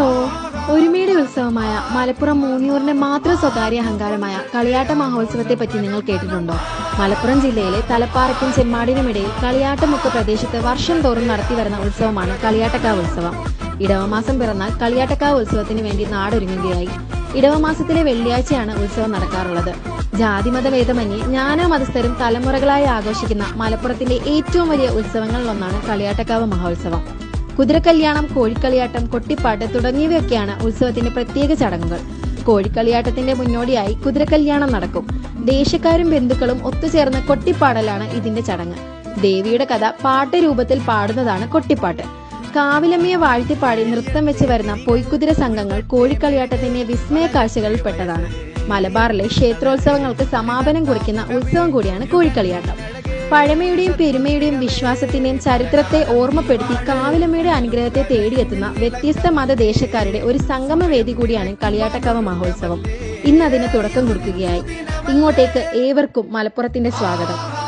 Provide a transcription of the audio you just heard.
Hello ഒരുമയുടെ ഉത്സവമായ Malappuram മൂന്നിയൂറിന്റെ മാത്രം സ്വകാര്യ അഹങ്കാരമായ കളിയാട്ട മഹോത്സവത്തെ പറ്റി നിങ്ങൾ കേട്ടിട്ടുണ്ടോ? മലപ്പുറം ജില്ലയിലെ തലപ്പാറയ്ക്കും ചെമ്മാടിനുമിടയിൽ കളിയാട്ടമുക്ക് പ്രദേശത്ത് വർഷം തോറും നടത്തി വരുന്ന ഉത്സവമാണ് കളിയാട്ടക്കാവ് ഉത്സവം. ഇടവമാസം പിറന്നാൽ കളിയാട്ടക്കാവ് ഉത്സവത്തിന് വേണ്ടി നാടൊരുങ്ങുകയായി. ഇടവമാസത്തിലെ വെള്ളിയാഴ്ചയാണ് ഉത്സവം നടക്കാറുള്ളത്. ജാതിമത ഭേദമന്യേ ജ്ഞാനോ മതസ്ഥരും തലമുറകളായി ആഘോഷിക്കുന്ന മലപ്പുറത്തിന്റെ ഏറ്റവും വലിയ ഉത്സവങ്ങളിലൊന്നാണ് കളിയാട്ടക്കാവ് മഹോത്സവം. കുതിരക്കല്യാണം കോഴിക്കളിയാട്ടം കൊട്ടിപ്പാട്ട് തുടങ്ങിയവയൊക്കെയാണ് ഉത്സവത്തിന്റെ പ്രത്യേക ചടങ്ങുകൾ. കോഴിക്കളിയാട്ടത്തിന്റെ മുന്നോടിയായി കുതിരക്കല്യാണം നടക്കും. ദേശക്കാരും ബന്ധുക്കളും ഒത്തുചേർന്ന കൊട്ടിപ്പാടലാണ് ഇതിന്റെ ചടങ്ങ്. ദേവിയുടെ കഥ പാട്ട് രൂപത്തിൽ പാടുന്നതാണ് കൊട്ടിപ്പാട്ട്. കാവിലമ്മയെ വാഴ്ത്തിപ്പാടി നൃത്തം വെച്ച് വരുന്ന പൊയ്ക്കുതിര സംഘങ്ങൾ കോഴിക്കളിയാട്ടത്തിന്റെ വിസ്മയ കാഴ്ചകളിൽ പെട്ടതാണ് മലബാറിലെ ക്ഷേത്രോത്സവങ്ങൾക്ക് സമാപനം കുറിക്കുന്ന ഉത്സവം കൂടിയാണ് കോഴിക്കളിയാട്ടം. പഴമയുടെയും പെരുമയുടെയും വിശ്വാസത്തിന്റെയും ചരിത്രത്തെ ഓർമ്മപ്പെടുത്തി കാവിലമ്മയുടെ അനുഗ്രഹത്തെ തേടിയെത്തുന്ന വ്യത്യസ്ത മതദേശക്കാരുടെ ഒരു സംഗമവേദി കൂടിയാണ് കളിയാട്ടക്കാവ് മഹോത്സവം. ഇന്ന് അതിന് തുടക്കം കുറിക്കുകയായി. ഇങ്ങോട്ടേക്ക് ഏവർക്കും മലപ്പുറത്തിന്റെ സ്വാഗതം.